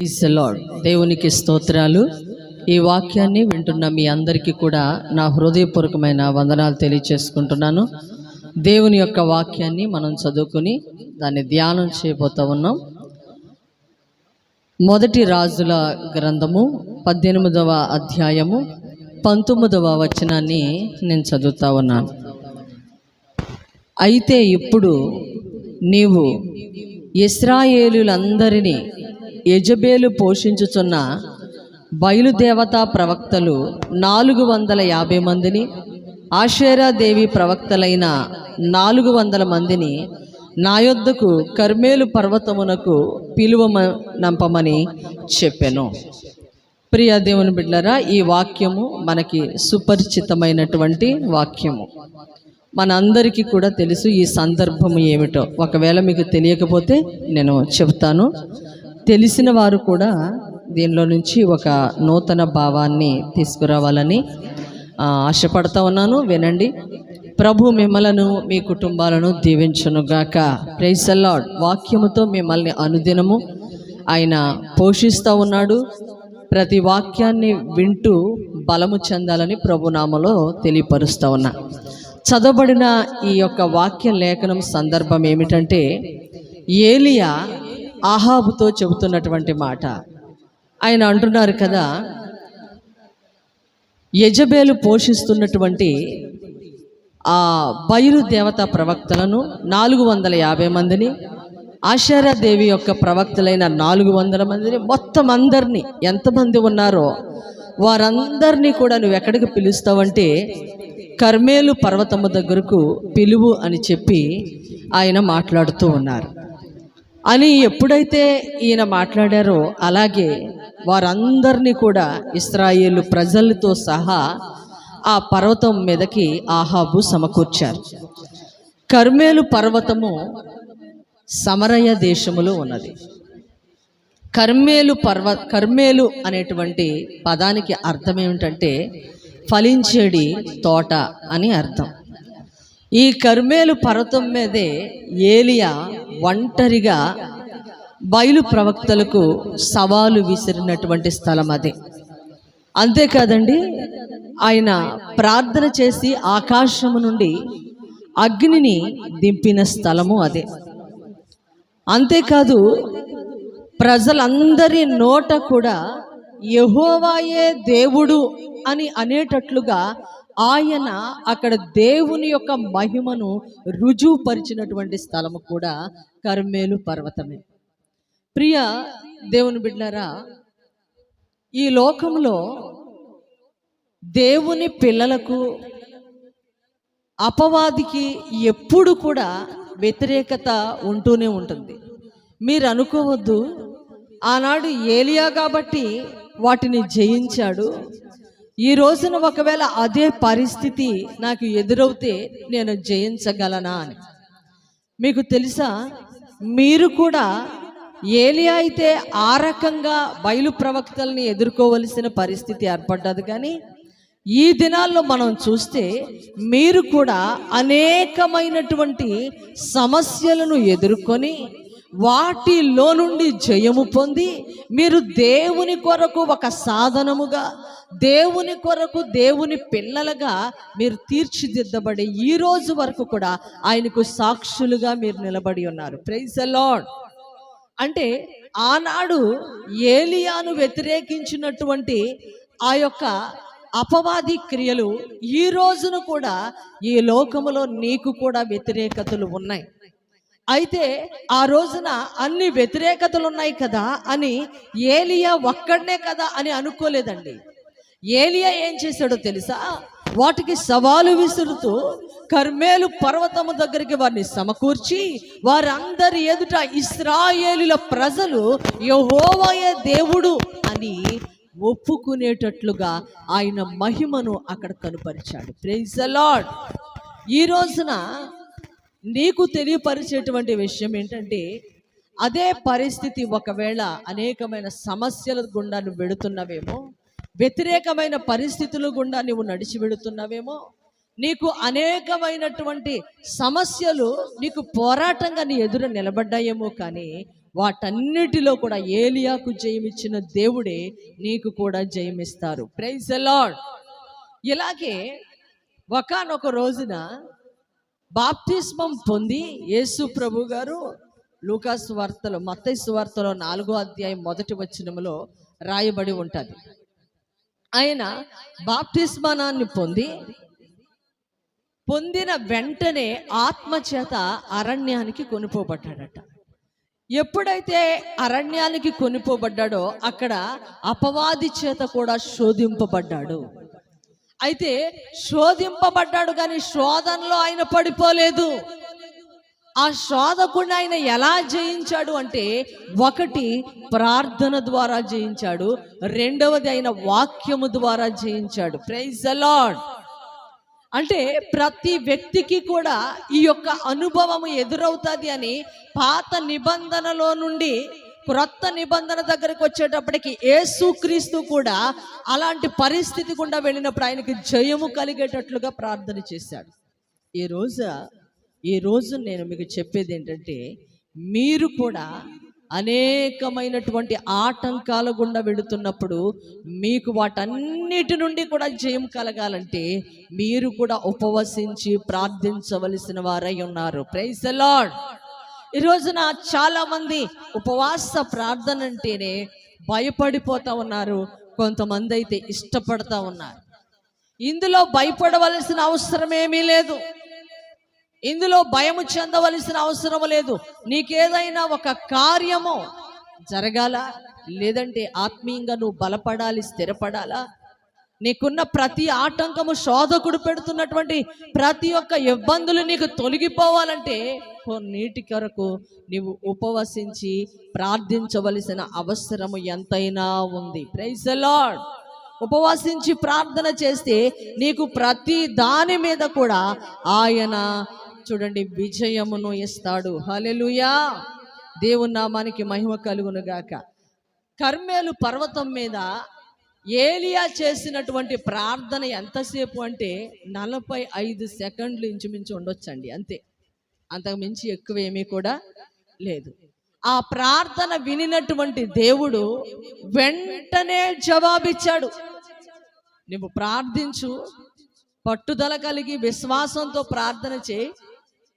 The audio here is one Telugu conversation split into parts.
Praise the దేవునికి స్తోత్రాలు. ఈ వాక్యాన్ని వింటున్న మీ అందరికీ కూడా నా హృదయపూర్వకమైన వందనాలు తెలియచేసుకుంటున్నాను. దేవుని యొక్క వాక్యాన్ని మనం చదువుకుని దాన్ని ధ్యానం చేయబోతూ ఉన్నాం. మొదటి రాజుల గ్రంథము పద్దెనిమిదవ అధ్యాయము పంతొమ్మిదవ వచనాన్ని నేను చదువుతా ఉన్నాను. అయితే ఇప్పుడు నీవు ఇస్రాయేలులందరినీ యజబేలు పోషించుచున్న బయలుదేవతా ప్రవక్తలు నాలుగు వందల యాభై మందిని ఆషేరాదేవి ప్రవక్తలైన నాలుగు వందల మందిని నా యొద్దకు కర్మేలు పర్వతమునకు పిలువ నంపమని చెప్పాను. ప్రియ దేవుని ఈ వాక్యము మనకి సుపరిచితమైనటువంటి వాక్యము. మనందరికీ కూడా తెలుసు ఈ సందర్భం ఏమిటో. ఒకవేళ మీకు తెలియకపోతే నేను చెప్తాను తెలిసిన వారు కూడా దీనిలో నుంచి ఒక నూతన భావాన్ని తీసుకురావాలని ఆశపడతా ఉన్నాను. వినండి. ప్రభు మిమ్మలను మీ కుటుంబాలను దీవించునుగాక ప్రైసల్లాడ్ వాక్యముతో మిమ్మల్ని అనుదినము. ఆయన పోషిస్తూ ఉన్నాడు. ప్రతి వాక్యాన్ని వింటూ బలము చెందాలని ప్రభునామలో తెలియపరుస్తూ ఉన్నా. చదవబడిన ఈ యొక్క వాక్య లేఖనం సందర్భం ఏమిటంటే ఏలియా ఆహాబుతో చెబుతున్నటువంటి మాట. ఆయన అంటున్నారు కదా యజబేలు పోషిస్తున్నటువంటి ఆ బయలు దేవత ప్రవక్తలను నాలుగు వందల యాభై మందిని ఆశారాదేవి యొక్క ప్రవక్తలైన నాలుగు వందల మందిని మొత్తం అందరినీ ఎంతమంది ఉన్నారో వారందరినీ కూడా నువ్వు ఎక్కడికి పిలుస్తావంటే కర్మేలు పర్వతము దగ్గరకు పిలువు అని చెప్పి ఆయన మాట్లాడుతూ ఉన్నారు. అని ఎప్పుడైతే ఈయన మాట్లాడారో అలాగే వారందరినీ కూడా ఇస్రాయేలు ప్రజలతో సహా ఆ పర్వతం మీదకి ఆహాబు సమకూర్చారు. కర్మేలు పర్వతము సమరయ దేశములో ఉన్నది. కర్మేలు పర్వ కర్మేలు అనేటువంటి పదానికి అర్థం ఏమిటంటే ఫలించేడి తోట అని అర్థం. ఈ కర్మేలు పర్వతం మీదే ఏలియా ఒంటరిగా బయలు ప్రవక్తలకు సవాలు విసిరినటువంటి స్థలం అదే. అంతేకాదండి ఆయన ప్రార్థన చేసి ఆకాశము నుండి అగ్నిని దింపిన స్థలము అదే. అంతేకాదు ప్రజలందరి నోట కూడా యహోవాయే దేవుడు అని అనేటట్లుగా ఆయన అక్కడ దేవుని యొక్క మహిమను రుజువుపరిచినటువంటి స్థలము కూడా కర్మేలు పర్వతమే. ప్రియ దేవుని బిడ్డారా ఈ లోకంలో దేవుని పిల్లలకు అపవాదికి ఎప్పుడు కూడా వ్యతిరేకత ఉంటూనే ఉంటుంది. మీరు అనుకోవద్దు ఆనాడు ఏలియా కాబట్టి వాటిని జయించాడు ఈ రోజున ఒకవేళ అదే పరిస్థితి నాకు ఎదురవుతే నేను జయించగలనా అని. మీకు తెలుసా? మీరు కూడా ఏలియా అయితే ఆ రకంగా బయలు ప్రవక్తల్ని ఎదుర్కోవలసిన పరిస్థితి ఏర్పడ్డది కానీ ఈ దినాల్లో మనం చూస్తే మీరు కూడా అనేకమైనటువంటి సమస్యలను ఎదుర్కొని వాటిలో నుండి జయము పొంది మీరు దేవుని కొరకు ఒక సాధనముగా దేవుని కొరకు దేవుని పిల్లలుగా మీరు తీర్చిదిద్దబడి ఈ రోజు వరకు కూడా ఆయనకు సాక్షులుగా మీరు నిలబడి ఉన్నారు. ప్రైజ్ లార్డ్ అంటే ఆనాడు ఏలియాను వ్యతిరేకించినటువంటి ఆ యొక్క అపవాది క్రియలు ఈ రోజున కూడా ఈ లోకములో నీకు కూడా వ్యతిరేకతలు ఉన్నాయి. అయితే ఆ రోజున అన్ని వ్యతిరేకతలు ఉన్నాయి కదా అని ఏలియా ఒక్కడనే కదా అని అనుకోలేదండి. ఏలియా ఏం చేశాడో తెలుసా? వాటికి సవాలు విసురుతూ కర్మేలు పర్వతము దగ్గరికి వారిని సమకూర్చి వారందరి ఎదుట ఇస్రాయేలుల ప్రజలు యహోవయే దేవుడు అని ఒప్పుకునేటట్లుగా ఆయన మహిమను అక్కడ కనుపరిచాడు. ప్రైజ్ లార్డ్ ఈ రోజున నీకు తెలియపరిచేటువంటి విషయం ఏంటంటే అదే పరిస్థితి ఒకవేళ అనేకమైన సమస్యల గుండా నువ్వు వెడుతున్నవేమో వ్యతిరేకమైన పరిస్థితుల గుండా నువ్వు నడిచి వెడుతున్నవేమో నీకు అనేకమైనటువంటి సమస్యలు నీకు పోరాటంగా నీ ఎదురు నిలబడ్డాయేమో కానీ వాటన్నిటిలో కూడా ఏలియాకు జయమిచ్చిన దేవుడే నీకు కూడా జయమిస్తారు ప్రైజ్ అలాడ్ ఇలాగే ఒకానొక రోజున బాప్తిస్మం పొంది యేసు ప్రభు గారు లూకాస్ వార్తలో మత్తైసు వార్తలో నాలుగో అధ్యాయం మొదటి వచనములో రాయబడి ఉంటుంది. ఆయన బాప్తిస్మనాన్ని పొంది పొందిన వెంటనే ఆత్మ చేత అరణ్యానికి కొనుపోబడ్డాడట. ఎప్పుడైతే అరణ్యానికి కొనిపోబడ్డాడో అక్కడ అపవాది చేత కూడా శోధింపబడ్డాడు. అయితే శోధింపబడ్డాడు కానీ శోధనలో ఆయన పడిపోలేదు. ఆ శోధకుడిని ఆయన ఎలా జయించాడు అంటే ఒకటి ప్రార్థన ద్వారా జయించాడు రెండవది ఆయన వాక్యము ద్వారా జయించాడు. ప్రైజ్ అలాడ్ అంటే ప్రతి వ్యక్తికి కూడా ఈ యొక్క అనుభవము ఎదురవుతుంది అని పాత నిబంధనలో నుండి క్రొత్త నిబంధన దగ్గరకు వచ్చేటప్పటికి ఏసుక్రీస్తు కూడా అలాంటి పరిస్థితి గుండా వెళ్ళినప్పుడు ఆయనకి జయము కలిగేటట్లుగా ప్రార్థన చేశాడు. ఈ రోజు ఈ రోజు నేను మీకు చెప్పేది ఏంటంటే మీరు కూడా అనేకమైనటువంటి ఆటంకాల గుండా వెళుతున్నప్పుడు మీకు వాటన్నిటి నుండి కూడా జయం కలగాలంటే మీరు కూడా ఉపవసించి ప్రార్థించవలసిన వారై ఉన్నారు. ప్రైజ్ లార్డ్ ఈ రోజున చాలా మంది ఉపవాస ప్రార్థన అంటేనే భయపడిపోతా ఉన్నారు. కొంతమంది అయితే ఇష్టపడతా ఉన్నారు. ఇందులో భయపడవలసిన అవసరం ఏమీ లేదు. ఇందులో భయము చెందవలసిన అవసరం లేదు. నీకేదైనా ఒక కార్యము జరగాల? లేదంటే ఆత్మీయంగా నువ్వు బలపడాలి స్థిరపడాలా? నీకున్న ప్రతి ఆటంకము శోధకుడు పెడుతున్నటువంటి ప్రతి ఒక్క ఇబ్బందులు నీకు తొలగిపోవాలంటే కొన్నిటి కొరకు నీవు ఉపవసించి ప్రార్థించవలసిన అవసరము ఎంతైనా ఉంది. ప్రైజ్ లార్డ్ ఉపవాసించి ప్రార్థన చేస్తే నీకు ప్రతి దాని మీద కూడా ఆయన చూడండి విజయమును ఇస్తాడు. హలెలుయా దేవుని నామానికి మహిమ కలుగును గాక కర్మేలు పర్వతం మీద ఏలియా చేసినటువంటి ప్రార్థన ఎంతసేపు అంటే నలభై ఐదు సెకండ్లు ఇంచుమించు ఉండొచ్చండి అంతే. అంతకు మించి ఎక్కువ ఏమీ కూడా లేదు. ఆ ప్రార్థన వినినటువంటి దేవుడు వెంటనే జవాబిచ్చాడు. నువ్వు ప్రార్థించు పట్టుదల కలిగి విశ్వాసంతో ప్రార్థన చేయి.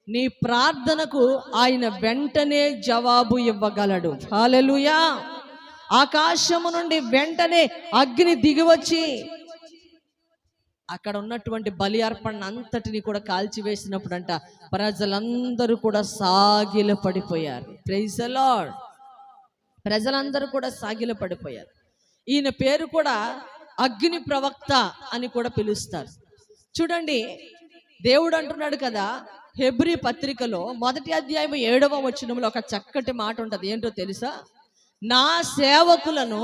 నీ ప్రార్థనకు ఆయన వెంటనే జవాబు ఇవ్వగలడు. హాలెలుయా! ఆకాశము నుండి వెంటనే అగ్ని దిగివచ్చి అక్కడ ఉన్నటువంటి బలి అర్పణ అంతటిని కూడా కాల్చివేసినప్పుడు అంట ప్రజలందరూ కూడా సాగిల పడిపోయారు. ప్రైజ్ ప్రజలందరూ కూడా సాగిల పడిపోయారు. ఈయన పేరు కూడా అగ్ని ప్రవక్త అని కూడా పిలుస్తారు. చూడండి దేవుడు అంటున్నాడు కదా హెబ్రి పత్రికలో మొదటి అధ్యాయం ఏడవ వచనంలో ఒక చక్కటి మాట ఉంటుంది. ఏంటో తెలుసా? నా సేవకులను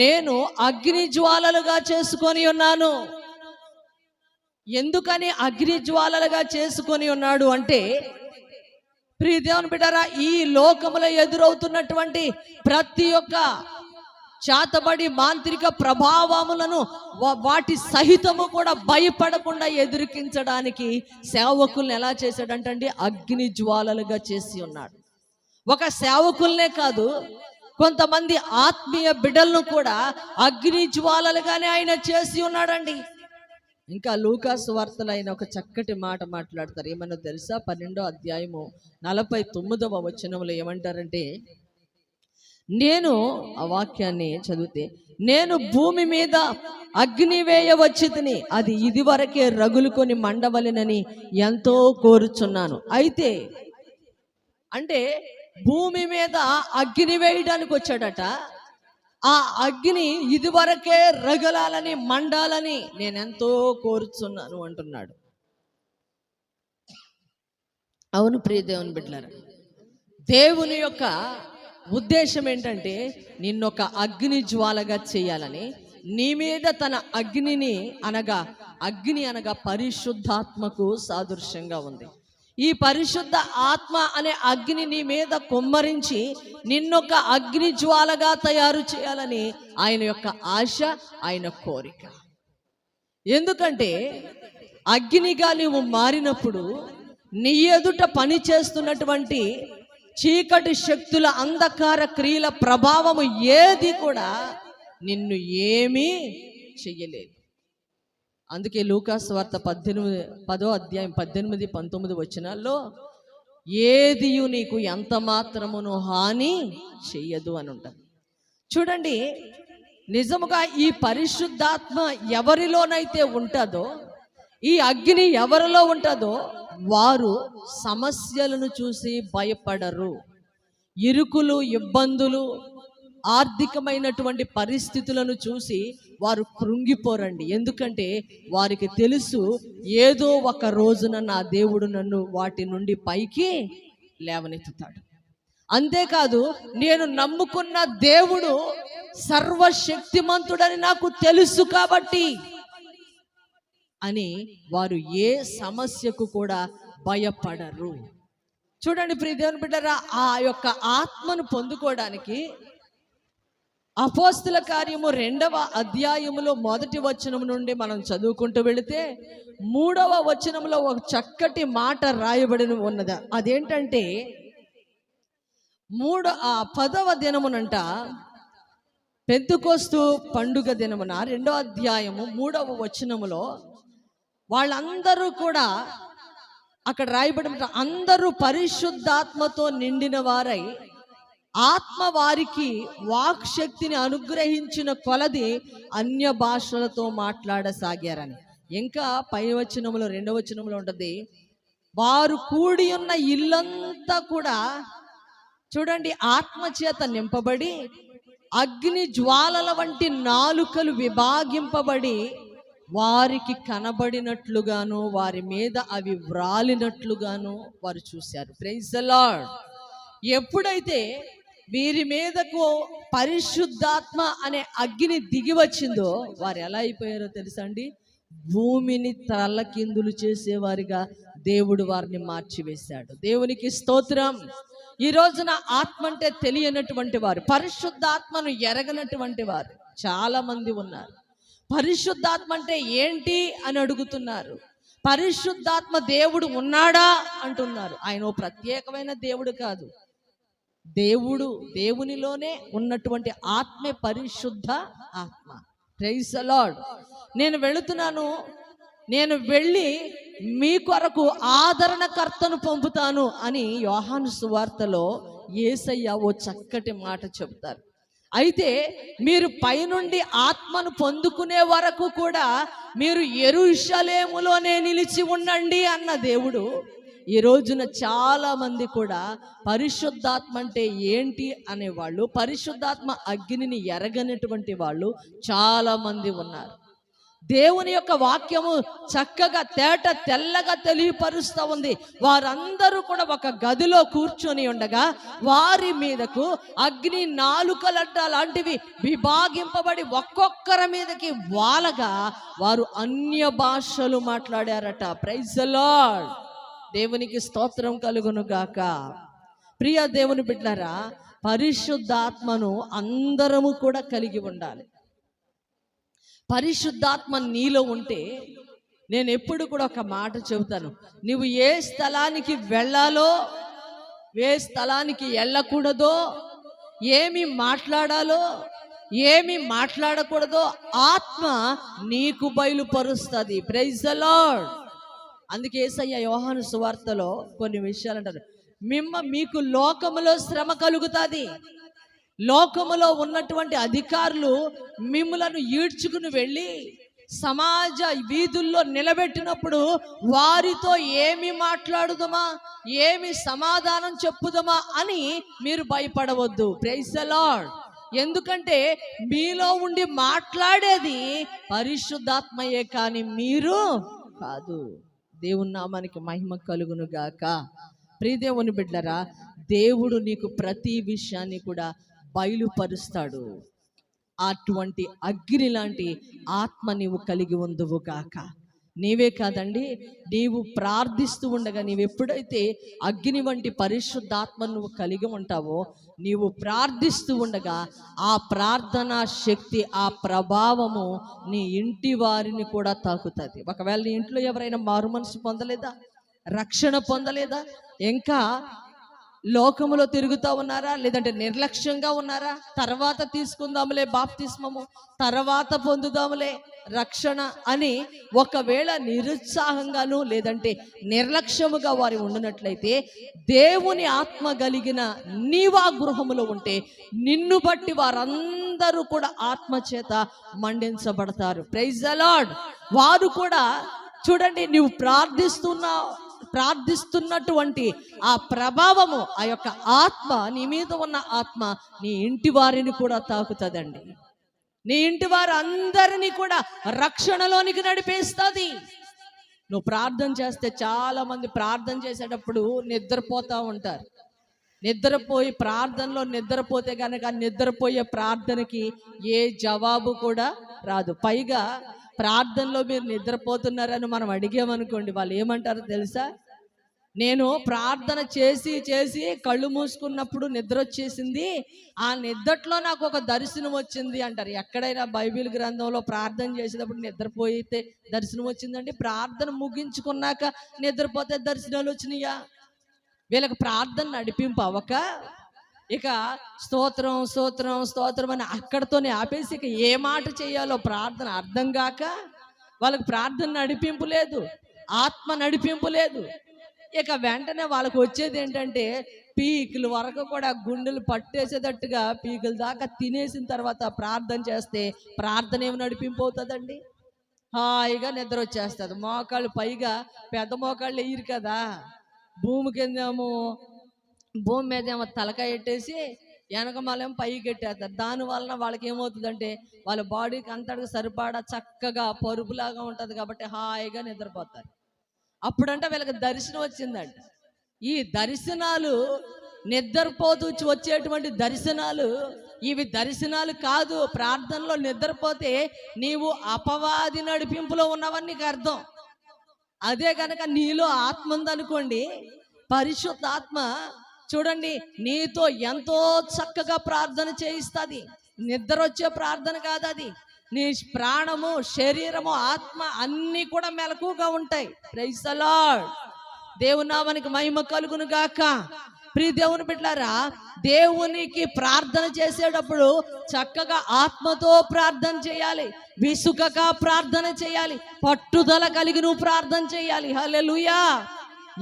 నేను అగ్ని జ్వాలలుగా చేసుకొని ఉన్నాను. ఎందుకని అగ్ని జ్వాలలుగా చేసుకొని ఉన్నాడు అంటే ప్రియ దేవుని బిడ్డారా ఈ లోకములో ఎదురవుతున్నటువంటి ప్రతి ఒక్క చాతబడి మాంత్రిక ప్రభావములను వాటి సహితము కూడా భయపడకుండా ఎదుర్కించడానికి సేవకుల్ని ఎలా చేశాడంటండి? అగ్ని జ్వాలలుగా చేసి ఉన్నాడు. ఒక సేవకుల్నే కాదు కొంతమంది ఆత్మీయ బిడ్డలను కూడా అగ్ని జ్వాలలుగానే ఆయన చేసి ఉన్నాడండి. ఇంకా లూకాసు వార్తలు ఆయన ఒక చక్కటి మాట మాట్లాడతారు. ఏమన్నా తెలుసా? పన్నెండో అధ్యాయము నలభై తొమ్మిదవ వచనంలో ఏమంటారంటే నేను ఆ వాక్యాన్ని చదివితే నేను భూమి మీద అగ్ని వేయవచ్చితిని అది ఇదివరకే రగులుకొని మండవలెనని ఎంతో కోరుచున్నాను. అయితే అంటే భూమి మీద అగ్ని వేయడానికి వచ్చాడట. ఆ అగ్ని ఇదివరకే రగలాలని మండాలని నేనెంతో కోరుచున్నాను అంటున్నాడు. అవును ప్రియ దేవుని బిడ్డలారా దేవుని యొక్క ఉద్దేశం ఏంటంటే నిన్నొక అగ్ని జ్వాలగా చేయాలని నీ మీద తన అగ్నిని అనగా అగ్ని అనగా పరిశుద్ధాత్మకు సాదృశ్యంగా ఉంది. ఈ పరిశుద్ధ ఆత్మ అనే అగ్ని నీ మీద కుమ్మరించి నిన్నొక అగ్ని జ్వాలగా తయారు చేయాలని ఆయన యొక్క ఆశ ఆయన కోరిక. ఎందుకంటే అగ్నిగా నీవు మారినప్పుడు నీ ఎదుట పని చేస్తున్నటువంటి చీకటి శక్తుల అంధకార క్రియల ప్రభావము ఏది కూడా నిన్ను ఏమీ చెయ్యలేదు. అందుకే లూకాస్ వార్త పద్దెనిమిది పదో అధ్యాయం పద్దెనిమిది పంతొమ్మిది వచ్చినాల్లో ఏదియు నీకు ఎంత మాత్రమును హాని చెయ్యదు అని ఉంటుంది చూడండి నిజముగా ఈ పరిశుద్ధాత్మ ఎవరిలోనైతే ఉంటుందో ఈ అగ్ని ఎవరిలో ఉంటుందో వారు సమస్యలను చూసి భయపడరు. ఇరుకులు ఇబ్బందులు ఆర్థికమైనటువంటి పరిస్థితులను చూసి వారు కృంగిపోరండి. ఎందుకంటే వారికి తెలుసు ఏదో ఒక రోజున నా దేవుడు నన్ను వాటి నుండి పైకి లేవనెత్తుతాడు. అంతేకాదు నేను నమ్ముకున్న దేవుడు సర్వశక్తిమంతుడని నాకు తెలుసు కాబట్టి అని వారు ఏ సమస్యకు కూడా భయపడరు. చూడండి ప్రియ దేవుని బిడ్డరా ఆ యొక్క ఆత్మను పొందుకోవడానికి అపోస్తుల కార్యము రెండవ అధ్యాయములో మొదటి వచనం నుండి మనం చదువుకుంటూ వెళితే మూడవ వచనంలో ఒక చక్కటి మాట రాయబడి ఉన్నది. అదేంటంటే మూడు ఆ పదవ దినమునంట పెద్దుకొస్తూ పండుగ దినమున రెండవ అధ్యాయము మూడవ వచనములో వాళ్ళందరూ కూడా అక్కడ రాయబడి అందరూ పరిశుద్ధాత్మతో నిండిన వారై ఆత్మ వారికి వాక్ శక్తిని అనుగ్రహించిన కొలది అన్య భాషలతో మాట్లాడసాగారని. ఇంకా పై వచనములో రెండవ వచనంలో ఉంటుంది వారు కూడి ఉన్న ఇల్లంతా కూడా చూడండి ఆత్మ చేత నింపబడి అగ్ని జ్వాలల వంటి నాలుకలు విభాగింపబడి వారికి కనబడినట్లుగాను వారి మీద అవి వ్రాలినట్లుగాను వారు చూశారు. Praise the lord. ఎప్పుడైతే వీరి మీదకు పరిశుద్ధాత్మ అనే అగ్ని దిగి వచ్చిందో వారు ఎలా అయిపోయారో తెలుసా అండి? భూమిని తల్లకిందులు చేసేవారిగా దేవుడు వారిని మార్చివేశాడు. దేవునికి స్తోత్రం. ఈ రోజున ఆత్మ అంటే తెలియనటువంటి వారు పరిశుద్ధాత్మను ఎరగనటువంటి వారు చాలా మంది ఉన్నారు. పరిశుద్ధాత్మ అంటే ఏంటి అని అడుగుతున్నారు. పరిశుద్ధాత్మ దేవుడు ఉన్నాడా అంటున్నారు. ఆయన ఓ ప్రత్యేకమైన దేవుడు కాదు. దేవుడు దేవునిలోనే ఉన్నటువంటి ఆత్మే పరిశుద్ధ ఆత్మ. ప్రైజ్ లార్డ్ నేను వెళుతున్నాను నేను వెళ్ళి మీ కొరకు ఆదరణకర్తను పంపుతాను అని యోహాను సువార్తలో ఏసయ్య ఓ చక్కటి మాట చెబుతారు. అయితే మీరు పైనుండి ఆత్మను పొందుకునే వరకు కూడా మీరు ఎరుషలేములోనే నిలిచి ఉండండి అన్న దేవుడు ఈ రోజున చాలా మంది కూడా పరిశుద్ధాత్మ అంటే ఏంటి అనేవాళ్ళు పరిశుద్ధాత్మ అగ్నిని ఎరగనటువంటి వాళ్ళు చాలా మంది ఉన్నారు. దేవుని యొక్క వాక్యము చక్కగా తేట తెల్లగా తెలియపరుస్తూ ఉంది. వారందరూ కూడా ఒక గదిలో కూర్చొని ఉండగా వారి మీదకు అగ్ని నాలుకలంట లాంటివి విభాగింపబడి ఒక్కొక్కరి మీదకి వాలగా వారు అన్య భాషలు మాట్లాడారట. ప్రైజ్ లార్డ్ దేవునికి స్తోత్రం కలుగును గాక. ప్రియ దేవుని బిడ్డారా పరిశుద్ధాత్మను అందరము కూడా కలిగి ఉండాలి. పరిశుద్ధాత్మ నీలో ఉంటే నేను ఎప్పుడు కూడా ఒక మాట చెబుతాను. నువ్వు ఏ స్థలానికి వెళ్ళాలో ఏ స్థలానికి వెళ్ళకూడదో ఏమి మాట్లాడాలో ఏమి మాట్లాడకూడదో ఆత్మ నీకు బయలుపరుస్తుంది. ప్రైజ్ లార్డ్ అందుకే ఏసయ్య యోహాను సువార్తలో కొన్ని విషయాలు అంటారు మిమ్మ మీకు లోకములో శ్రమ కలుగుతుంది. లోకములో ఉన్నటువంటి అధికారులు మిమ్మలను ఈడ్చుకుని వెళ్ళి సమాజ వీధుల్లో నిలబెట్టినప్పుడు వారితో ఏమి మాట్లాడుదమా ఏమి సమాధానం చెప్పుదమా అని మీరు భయపడవద్దు. ప్రైజ్ లార్డ్ ఎందుకంటే మీలో ఉండి మాట్లాడేది పరిశుద్ధాత్మయే కానీ మీరు కాదు. దేవుని నామానికి మహిమ కలుగును గాక. ప్రియదేవుని బిడ్డరా దేవుడు నీకు ప్రతి విషయాన్ని కూడా బయలుపరుస్తాడు. అటువంటి అగ్ని లాంటి ఆత్మ నీవు కలిగి ఉందువు గాక. నీవే కాదండి నీవు ప్రార్థిస్తూ ఉండగా నీవు ఎప్పుడైతే అగ్ని వంటి పరిశుద్ధాత్మను నువ్వు కలిగి ఉంటావో నీవు ప్రార్థిస్తూ ఉండగా ఆ ప్రార్థనా శక్తి ఆ ప్రభావము నీ ఇంటి వారిని కూడా తాకుతుంది. ఒకవేళ నీ ఇంట్లో ఎవరైనా మారు మనసు పొందలేదా? రక్షణ పొందలేదా? ఇంకా లోకములో తిరుగుతూ ఉన్నారా? లేదంటే నిర్లక్ష్యంగా ఉన్నారా? తర్వాత తీసుకుందాములే బాప్తిస్మము తర్వాత పొందుదాములే. రక్షణ అని ఒకవేళ నిరుత్సాహంగాను లేదంటే నిర్లక్ష్యముగా వారి ఉండినట్లయితే దేవుని ఆత్మ కలిగిన నీవా గృహములో ఉంటే నిన్ను బట్టి వారందరూ కూడా ఆత్మ చేత మండించబడతారు. ప్రైజ్ అలాడ్ వారు కూడా చూడండి నువ్వు ప్రార్థిస్తున్న ప్రార్థిస్తున్నటువంటి ఆ ప్రభావము ఆ యొక్క ఆత్మ నీ మీద ఉన్న ఆత్మ నీ ఇంటి వారిని కూడా తాకుతుందండి. నీ ఇంటి వారు అందరినీ కూడా రక్షణలోనికి నడిపేస్తుంది. నువ్వు ప్రార్థన చేస్తే చాలా మంది ప్రార్థన చేసేటప్పుడు నిద్రపోతూ ఉంటారు. నిద్రపోయి ప్రార్థనలో నిద్రపోతే కనుక నిద్రపోయే ప్రార్థనకి ఏ జవాబు కూడా రాదు. పైగా ప్రార్థనలో మీరు నిద్రపోతున్నారని మనం అడిగామనుకోండి వాళ్ళు ఏమంటారో తెలుసా? నేను ప్రార్థన చేసి చేసి కళ్ళు మూసుకున్నప్పుడు నిద్ర వచ్చేసింది ఆ నిద్రలో నాకు ఒక దర్శనం వచ్చింది అంటారు. ఎక్కడైనా బైబిల్ గ్రంథంలో ప్రార్థన చేసేటప్పుడు నిద్రపోయితే దర్శనం వచ్చిందండి. ప్రార్థన ముగించుకున్నాక నిద్రపోతే దర్శనాలు వచ్చినాయా? వీళ్ళకి ప్రార్థన నడిపింపు అవ్వక ఇక స్తోత్రం స్తోత్రం స్తోత్రం అని అక్కడతోనే ఆపేసి ఇక ఏ మాట చేయాలో ప్రార్థన అర్థం కాక వాళ్ళకి ప్రార్థన నడిపింపు లేదు. ఆత్మ నడిపింపు లేదు. ఇక వెంటనే వాళ్ళకు వచ్చేది ఏంటంటే పీకులు వరకు కూడా గుండెలు పట్టేసేటట్టుగా పీకుల దాకా తినేసిన తర్వాత ప్రార్థన చేస్తే ప్రార్థన ఏమి నడిపింపు అవుతుందండి హాయిగా నిద్ర వచ్చేస్తుంది. మోకాళ్ళు పైగా పెద్ద మోకాళ్ళు వేయరు కదా. భూమి కిందేమో భూమి మీద ఏమో తలకాయ పెట్టేసి వెనకమాలేమో పైకి ఎట్టేస్తారు దాని వలన వాళ్ళకి ఏమవుతుందంటే వాళ్ళ బాడీకి అంతటికి సరిపడా చక్కగా పరుపులాగా ఉంటుంది కాబట్టి హాయిగా నిద్రపోతారు. అప్పుడంట వీళ్ళకి దర్శనం వచ్చిందంట. ఈ దర్శనాలు నిద్రపోతూ వచ్చేటువంటి దర్శనాలు ఇవి దర్శనాలు కాదు. ప్రార్థనలో నిద్రపోతే నీవు అపవాది నడిపింపులో ఉన్నవని నీకు అర్థం. అదే కనుక నీలో ఆత్మ ఉందనుకోండి పరిశుద్ధ ఆత్మ చూడండి నీతో ఎంతో చక్కగా ప్రార్థన చేయిస్తుంది. నిద్ర వచ్చే ప్రార్థన కాదు అది నీ ప్రాణము శరీరము ఆత్మ అన్నీ కూడా మెలకుగా ఉంటాయి. ప్రైజ్ అలాడ్ దేవునామానికి మహిమ కలుగును గాక. ప్రియ దేవుని బిడ్డారా దేవునికి ప్రార్థన చేసేటప్పుడు చక్కగా ఆత్మతో ప్రార్థన చేయాలి. విసుకగా ప్రార్థన చేయాలి. పట్టుదల కలిగి నువ్వు ప్రార్థన చేయాలి. హలెలుయా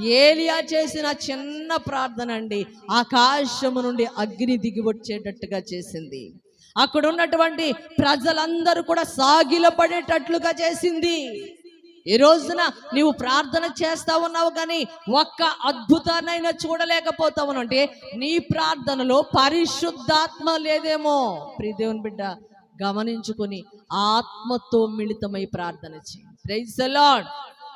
ఏలియా చేసిన చిన్న ప్రార్థన అండి. ఆకాశము నుండి అగ్ని దిగి వచ్చేటట్టుగా చేసింది. అక్కడ ఉన్నటువంటి ప్రజలందరూ కూడా సాగిలపడేటట్లుగా చేసింది. ఈ రోజున నీవు ప్రార్థన చేస్తా ఉన్నావు కానీ ఒక్క అద్భుతాన్నైనా చూడలేకపోతావు అంటే నీ ప్రార్థనలో పరిశుద్ధాత్మ లేదేమో. ప్రియ దేవుని బిడ్డ గమనించుకొని ఆత్మతో మిళితమై ప్రార్థన చేయి. ప్రైజ్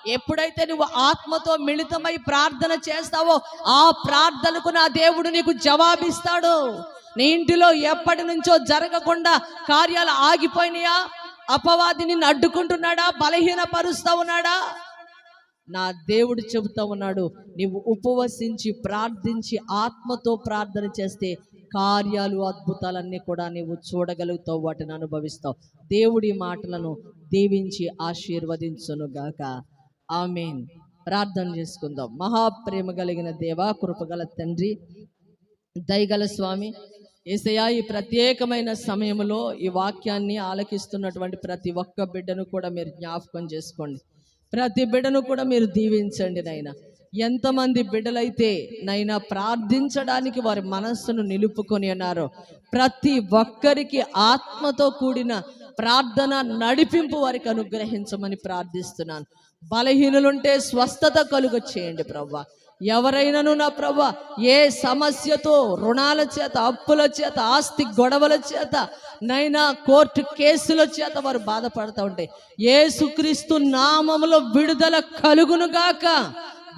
ఎప్పుడైతే నువ్వు ఆత్మతో మిళితమై ప్రార్థన చేస్తావో ఆ ప్రార్థనకు నా దేవుడు నీకు జవాబిస్తాడు. నీ ఇంటిలో ఎప్పటి నుంచో జరగకుండా కార్యాలు ఆగిపోయినాయా? అపవాది నిన్ను అడ్డుకుంటున్నాడా? బలహీనపరుస్తా ఉన్నాడా? నా దేవుడు చెబుతా ఉన్నాడు నీవు ఉపవసించి ప్రార్థించి ఆత్మతో ప్రార్థన చేస్తే కార్యాలు అద్భుతాలన్నీ కూడా నీవు చూడగలుగుతావు వాటిని అనుభవిస్తావు. దేవుడి మాటలను దీవించి ఆశీర్వదించునుగాక ఆమెన్. ప్రార్థన చేసుకుందాం. మహాప్రేమ కలిగిన దేవా కృపగల తండ్రి దయగల స్వామి ఏసయా ఈ ప్రత్యేకమైన సమయంలో ఈ వాక్యాన్ని ఆలకిస్తున్నటువంటి ప్రతి ఒక్క బిడ్డను కూడా మీరు జ్ఞాపకం చేసుకోండి. ప్రతి బిడ్డను కూడా మీరు దీవించండి నైనా ఎంతమంది బిడ్డలైతే నైనా ప్రార్థించడానికి వారి మనస్సును నిలుపుకొని ఉన్నారో ప్రతి ఒక్కరికి ఆత్మతో కూడిన ప్రార్థన నడిపింపు వారికి అనుగ్రహించమని ప్రార్థిస్తున్నాను. బలహీనులుంటే స్వస్థత కలుగ చేయండి ప్రవ్వా. ఎవరైనాను నా ప్రభ ఏ సమస్యతో రుణాల చేత అప్పుల చేత ఆస్తి గొడవల చేత నైనా కోర్టు కేసుల చేత వారు బాధపడుతూ ఉంటే ఏ సుక్రీస్తు నామములో విడుదల కలుగునుగాక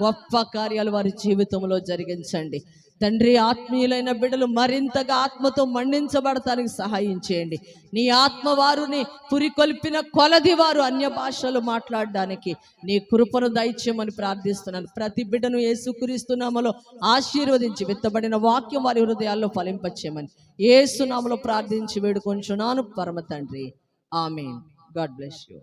గొప్ప కార్యాలు వారి జీవితంలో జరిగించండి. తండ్రి ఆత్మీయులైన బిడ్డలు మరింతగా ఆత్మతో మండించబడటానికి సహాయం చేయండి. నీ ఆత్మ వారిని పురికొల్పిన కొలది వారు అన్య భాషలు మాట్లాడడానికి నీ కృపను దయచేయమని ప్రార్థిస్తున్నాను. ప్రతి బిడ్డను యేసుక్రీస్తునామలో ఆశీర్వదించి విత్తబడిన వాక్యం వారి హృదయాల్లో ఫలింపచేయమని ఏసునామలో ప్రార్థించి వేడుకొంచున్నాను. పరమ తండ్రి. ఆమె గాడ్ బ్లెస్ యూ.